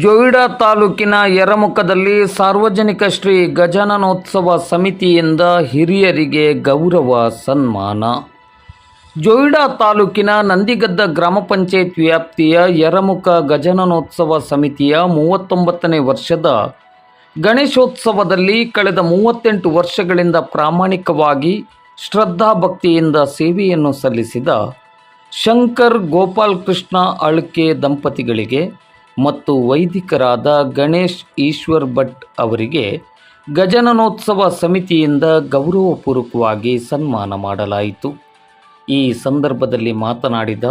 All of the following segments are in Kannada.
ಜೋಯಿಡಾ ತಾಲೂಕಿನ ಯರಮುಖದಲ್ಲಿ ಸಾರ್ವಜನಿಕ ಶ್ರೀ ಗಜಾನನೋತ್ಸವ ಸಮಿತಿಯಿಂದ ಹಿರಿಯರಿಗೆ ಗೌರವ ಸನ್ಮಾನ. ಜೋಯಿಡಾ ತಾಲೂಕಿನ ನಂದಿಗದ್ದ ಗ್ರಾಮ ಪಂಚಾಯತ್ ವ್ಯಾಪ್ತಿಯ ಯರಮುಖ ಗಜಾನನೋತ್ಸವ ಸಮಿತಿಯ ಮೂವತ್ತೊಂಬತ್ತನೇ ವರ್ಷದ ಗಣೇಶೋತ್ಸವದಲ್ಲಿ ಕಳೆದ ಮೂವತ್ತೆಂಟು ವರ್ಷಗಳಿಂದ ಪ್ರಾಮಾಣಿಕವಾಗಿ ಶ್ರದ್ಧಾಭಕ್ತಿಯಿಂದ ಸೇವೆಯನ್ನು ಸಲ್ಲಿಸಿದ ಶಂಕರ್ ಗೋಪಾಲ್ ಕೃಷ್ಣ ಅಳ್ಕೆ ದಂಪತಿಗಳಿಗೆ ಮತ್ತು ವೈದಿಕರಾದ ಗಣೇಶ್ ಈಶ್ವರ್ ಭಟ್ ಅವರಿಗೆ ಗಜನನೋತ್ಸವ ಸಮಿತಿಯಿಂದ ಗೌರವಪೂರ್ವಕವಾಗಿ ಸನ್ಮಾನ ಮಾಡಲಾಯಿತು. ಈ ಸಂದರ್ಭದಲ್ಲಿ ಮಾತನಾಡಿದ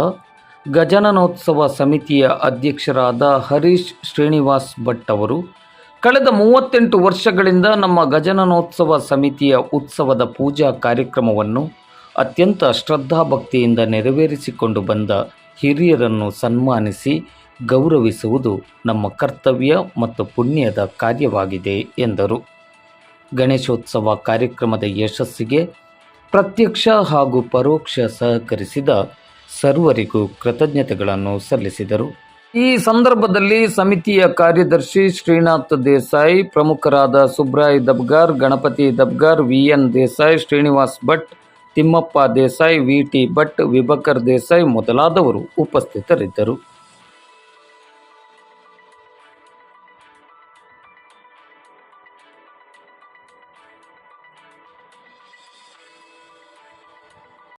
ಗಜನನೋತ್ಸವ ಸಮಿತಿಯ ಅಧ್ಯಕ್ಷರಾದ ಹರೀಶ್ ಶ್ರೀನಿವಾಸ್ ಭಟ್ ಅವರು, ಕಳೆದ ಮೂವತ್ತೆಂಟು ವರ್ಷಗಳಿಂದ ನಮ್ಮ ಗಜನನೋತ್ಸವ ಸಮಿತಿಯ ಉತ್ಸವದ ಪೂಜಾ ಕಾರ್ಯಕ್ರಮವನ್ನು ಅತ್ಯಂತ ಶ್ರದ್ಧಾಭಕ್ತಿಯಿಂದ ನೆರವೇರಿಸಿಕೊಂಡು ಬಂದ ಹಿರಿಯರನ್ನು ಸನ್ಮಾನಿಸಿ ಗೌರವಿಸುವುದು ನಮ್ಮ ಕರ್ತವ್ಯ ಮತ್ತು ಪುಣ್ಯದ ಕಾರ್ಯವಾಗಿದೆ, ಎಂದರು. ಗಣೇಶೋತ್ಸವ ಕಾರ್ಯಕ್ರಮದ ಯಶಸ್ಸಿಗೆ ಪ್ರತ್ಯಕ್ಷ ಹಾಗೂ ಪರೋಕ್ಷ ಸಹಕರಿಸಿದ ಸರ್ವರಿಗೂ ಕೃತಜ್ಞತೆಗಳನ್ನು ಸಲ್ಲಿಸಿದರು. ಈ ಸಂದರ್ಭದಲ್ಲಿ ಸಮಿತಿಯ ಕಾರ್ಯದರ್ಶಿ ಶ್ರೀನಾಥ್ ದೇಸಾಯಿ, ಪ್ರಮುಖರಾದ Subray Dabgar, Ganapati Dabgar V N Desai, Srinivas Bhat, Thimmappa Desai V T Bhat, Vibhakar Desai ಮೊದಲಾದವರು ಉಪಸ್ಥಿತರಿದ್ದರು.